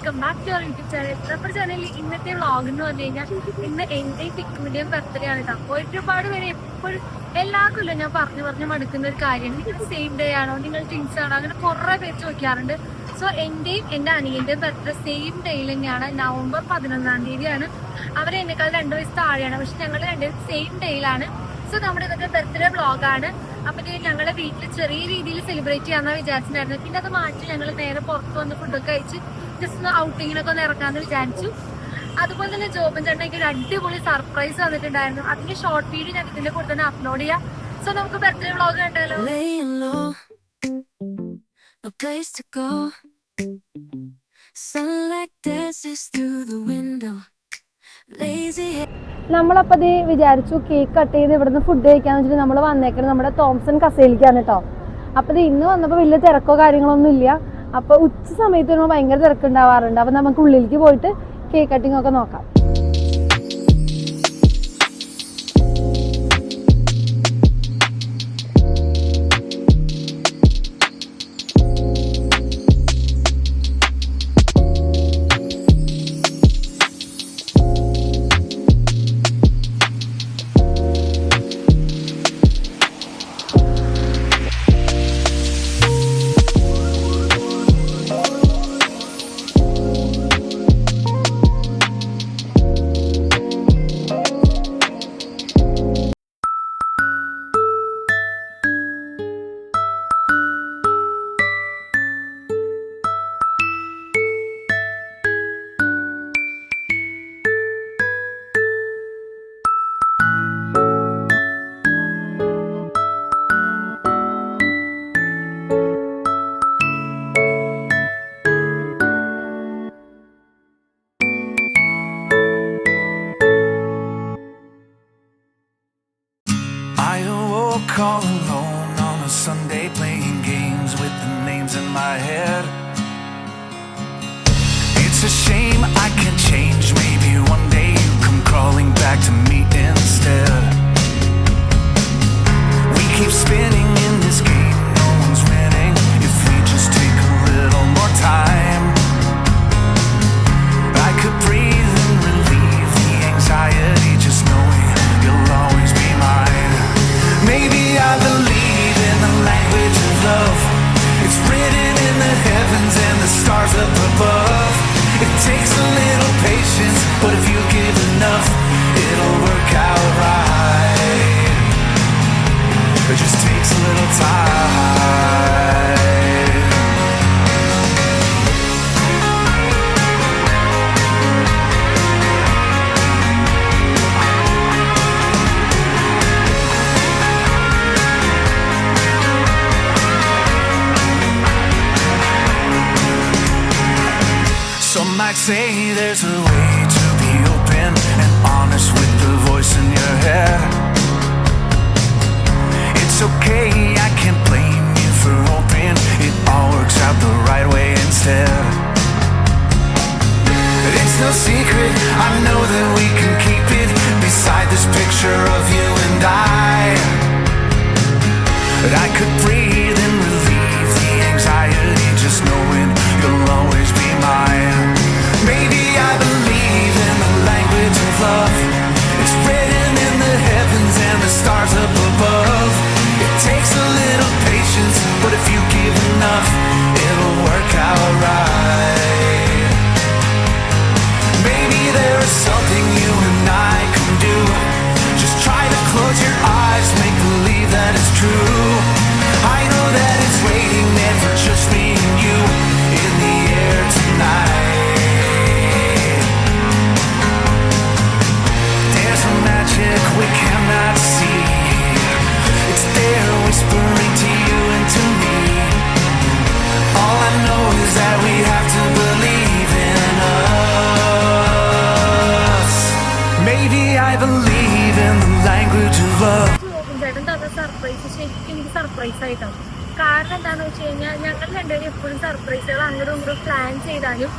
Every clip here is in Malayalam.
Welcome back to our YouTube channel നമ്മുടെ ചാനലിൽ ഇന്നത്തെ വ്ളോഗ് എന്ന് പറഞ്ഞു കഴിഞ്ഞാൽ ഇന്ന് എന്റെ പിക്കുമിന്റെയും ബർത്ത്ഡേ ആണ് കേട്ടോ അപ്പോൾ ഒരുപാട് പേര് എപ്പോഴും എല്ലാ കൊല്ലം ഞാൻ പറഞ്ഞു പറഞ്ഞു മടുക്കുന്ന ഒരു കാര്യമാണ്. നിങ്ങൾ സെയിം ഡേ ആണോ? നിങ്ങൾ ട്വിൻസ് ആണോ? അങ്ങനെ കുറെ പേര് ചോദിക്കാറുണ്ട്. സോ എന്റെയും എന്റെ അനിയന്റെയും ബർത്ത്ഡേ സെയിം ഡേയിൽ തന്നെയാണ്. നവംബർ പതിനൊന്നാം തീയതിയാണ്. അവർ എന്നെക്കാൾ രണ്ടു വയസ്സ് താഴെയാണ്. പക്ഷെ ഞങ്ങൾ രണ്ടുപേരും സെയിം ഡേയിലാണ് സോ നമ്മുടെ ഇതൊക്കെ ബർത്ത്ഡേ വ്ളോഗാണ് അപ്പൊ ഇത് ഞങ്ങളെ വീട്ടിൽ ചെറിയ രീതിയിൽ സെലിബ്രേറ്റ് ചെയ്യാമെന്നാണ് വിചാരിച്ചിട്ടുണ്ടായിരുന്നു. പിന്നെ അത് മാറ്റി ഞങ്ങൾ നേരെ പുറത്ത് വന്ന് ഫുഡൊക്കെ കഴിച്ച് ജസ്റ്റ് ഒന്ന് ഔട്ടിങ്ങിനൊക്കെ ഒന്ന് ഇറക്കാന്ന് വിചാരിച്ചു. അതുപോലെ തന്നെ ജോബൻ എനിക്ക് ഒരു അടിപൊളി സർപ്രൈസ് തന്നിട്ടുണ്ടായിരുന്നു അതിന്റെ ഷോർട്ട് വീഡിയോ ഞാൻ ഇതിന്റെ കൂടെ തന്നെ അപ്ലോഡ് ചെയ്യാം. സോ നമുക്ക് ബർത്ത്ഡേ വ്ലോഗ് കണ്ടല്ലോ? നമ്മളപ്പത് low, no place to go. Sunlight dances through the window. Lazy നമ്മളപ്പോൾ അത് വിചാരിച്ചു കേക്ക് കട്ട് ചെയ്ത് ഇവിടുന്ന് ഫുഡ് കഴിക്കാന്ന് വെച്ചിട്ട് നമ്മൾ വന്നേക്കുന്നത് നമ്മുടെ തോംസൺ കസേലിക്കാണ് കേട്ടോ അപ്പോൾ ഇത് ഇന്ന് വന്നപ്പോൾ വലിയ തിരക്കോ കാര്യങ്ങളൊന്നും ഇല്ല. അപ്പോൾ ഉച്ച സമയത്ത് വരുമ്പോൾ ഭയങ്കര തിരക്കുണ്ടാവാറുണ്ട്. അപ്പോൾ നമുക്ക് ഉള്ളിലേക്ക് പോയിട്ട് കേക്ക് കട്ടിംഗ് ഒക്കെ നോക്കാം. It's a shame I can't change. Maybe one day you come crawling back to me instead. We keep spinning say there's a way to be open and honest with the voice in your head. It's okay, I can't blame you for hoping it all works out the right way instead. But it's no secret, I know that we can keep it beside this picture of you and I. But I could breathe and relieve the anxiety just knowing you'll always be mine baby. Surprise ശരിക്കും എനിക്ക് സർപ്രൈസ് ആയിട്ടാണ്. കാരണം എന്താണെന്ന് വെച്ച് കഴിഞ്ഞാൽ ഞങ്ങൾ രണ്ടുപേരും എപ്പോഴും സർപ്രൈസുകൾ അങ്ങോട്ടും ഇങ്ങോട്ടും പ്ലാൻ ചെയ്താലും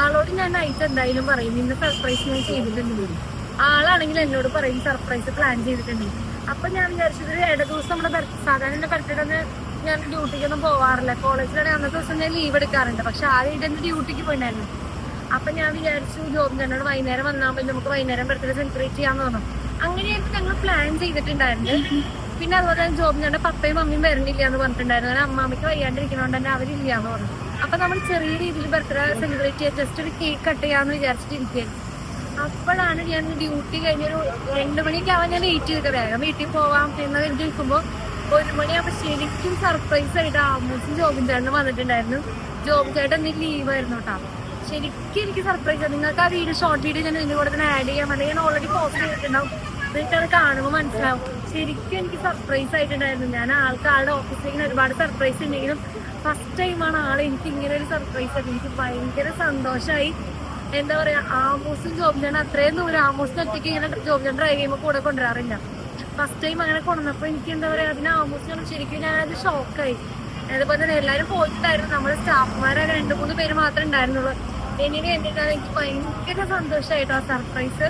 ആളോട് ഞാൻ നൈറ്റ് എന്തായാലും പറയും ഇന്ന് സർപ്രൈസ് ഞാൻ ചെയ്തിട്ടുണ്ട് ആളാണെങ്കിൽ എന്നോട് പറയും സർപ്രൈസ് പ്ലാൻ ചെയ്തിട്ടുണ്ട്. അപ്പൊ ഞാൻ വിചാരിച്ചത് ഇട ദിവസം നമ്മുടെ സാധാരണ ബർത്ത്ഡേ ഒന്ന് ഞാൻ ഡ്യൂട്ടിക്കൊന്നും പോവാറില്ല. കോളേജിലാണെങ്കിൽ അന്നത്തെ ദിവസം ഞാൻ ലീവ് എടുക്കാറുണ്ട്. പക്ഷെ ആദ്യമായിട്ട് എന്റെ ഡ്യൂട്ടിക്ക് പോയിട്ടുണ്ടായിരുന്നു അപ്പൊ ഞാൻ വിചാരിച്ചു ജോബ് ചേട്ടനോട് വൈകുന്നേരം വന്നാൽ നമുക്ക് വൈകുന്നേരം ബർത്ത്ഡേ സെലിബ്രേറ്റ് ചെയ്യാന്ന് പറഞ്ഞു അങ്ങനെയായിരുന്നു ഞങ്ങൾ പ്ലാൻ ചെയ്തിട്ടുണ്ടായിരുന്നത്. പിന്നെ അതുപോലെ തന്നെ ജോബ് തന്നെ പപ്പയും മമ്മിയും വരണില്ല എന്ന് പറഞ്ഞിട്ടുണ്ടായിരുന്നു. അങ്ങനെ അമ്മാമ്മയ്ക്ക് വയ്യാണ്ടിരിക്കണോണ്ട് തന്നെ അവരില്ല എന്ന് പറഞ്ഞു. അപ്പൊ നമ്മൾ ചെറിയ രീതിയിൽ ബർത്ത്ഡേ സെലിബ്രേറ്റ് ചെയ്യാൻ ജസ്റ്റ് ഒരു കേക്ക് കട്ട് ചെയ്യാന്ന് വിചാരിച്ചിട്ടിരിക്കുകയായിരുന്നു. അപ്പോഴാണ് ഞാൻ ഡ്യൂട്ടി കഴിഞ്ഞൊരു രണ്ടു മണിയൊക്കെ ആവാൻ ഞാൻ വെയിറ്റ് ചെയ്തിട്ട് വേഗം വീട്ടിൽ പോവാം എന്ന് കഴിഞ്ഞ് നിൽക്കുമ്പോൾ ഒരു മണിയാകുമ്പോൾ ശരിക്കും സർപ്രൈസ് ആയിട്ട് ആമൂസും ജോബിൻ ചേട്ടനും വന്നിട്ടുണ്ടായിരുന്നു. ജോബ് ചേട്ടൻ എന്തെങ്കിലും ലീവായിരുന്നു കേട്ടോ ശരിക്കും എനിക്ക് സർപ്രൈസ് ആണ് നിങ്ങൾക്ക് ആ വീഡിയോ ഷോർട്ട് വീഡിയോ ഞാൻ ഇതിന്റെ കൂടെ തന്നെ ആഡ് ചെയ്യാൻ അല്ലെങ്കിൽ ഞാൻ ഓൾറെഡി പോസ്റ്റ് ചെയ്തിട്ടുണ്ടാവും. നിങ്ങൾക്ക് അത് കാണുമ്പോൾ മനസ്സിലാവും. ശരിക്കും എനിക്ക് സർപ്രൈസ് ആയിട്ടുണ്ടായിരുന്നു. ഞാൻ ആൾക്ക് ആളുടെ ഓഫീസിലേക്ക് ഒരുപാട് സർപ്രൈസ് ഉണ്ടെങ്കിലും ഫസ്റ്റ് ടൈമാണ് ആൾ എനിക്ക് ഇങ്ങനെ ഒരു സർപ്രൈസ് ആയിട്ട് എനിക്ക് ഭയങ്കര സന്തോഷമായി എന്താ പറയാ ആമോസും ജോബ് ഞാൻ അത്രയും ദൂരം ആമോസിന് ഒറ്റയ്ക്ക് ഇങ്ങനെ ജോബ് ഞാൻ ഡ്രൈവ് ചെയ്യുമ്പോൾ കൂടെ കൊണ്ടുവരാറില്ല. ഫസ്റ്റ് ടൈം അങ്ങനെ കൊണ്ടുവന്നപ്പോൾ എനിക്ക് എന്താ പറയാ അതിന് ആമോസിനാണ് ശരിക്കും ഞാൻ ഞാനത് ഷോക്കായി അതുപോലെ തന്നെ എല്ലാവരും പോയിട്ടുണ്ടായിരുന്നു. നമ്മുടെ സ്റ്റാഫുമാരൊക്കെ രണ്ട് മൂന്ന് പേര് മാത്രമേ ഉണ്ടായിരുന്നുള്ളൂ. എനിക്ക് എന്തിനാണ് എനിക്ക് ഭയങ്കര സന്തോഷമായിട്ടോ ആ സർപ്രൈസ്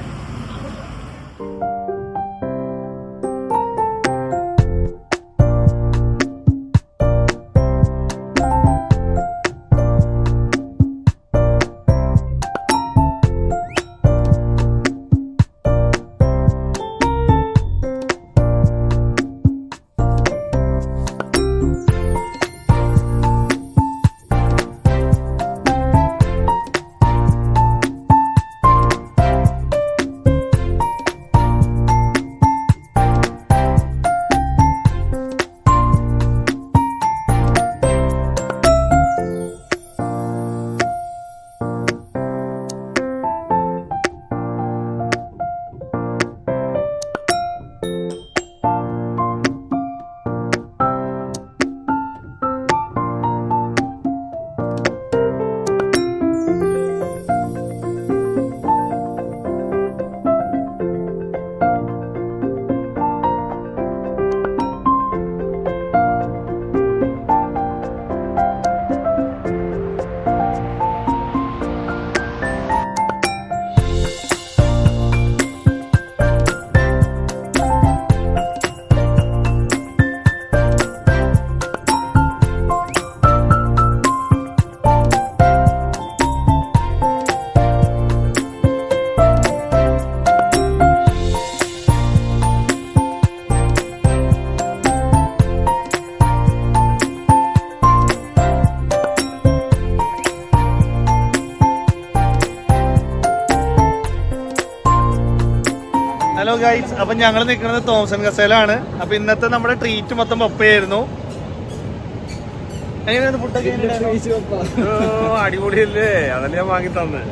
ഗൈസ് അപ്പൊ ഞങ്ങൾ നിൽക്കുന്നത് തോമസൺ കസേലാണ്. അപ്പൊ ഇന്നത്തെ നമ്മുടെ ട്രീറ്റ് മൊത്തം പപ്പയായിരുന്നു. എങ്ങനെയാണ് ഫുഡൊക്കെ അടിപൊളിയല്ലേ? അതല്ലേ ഞാൻ വാങ്ങി തന്നെ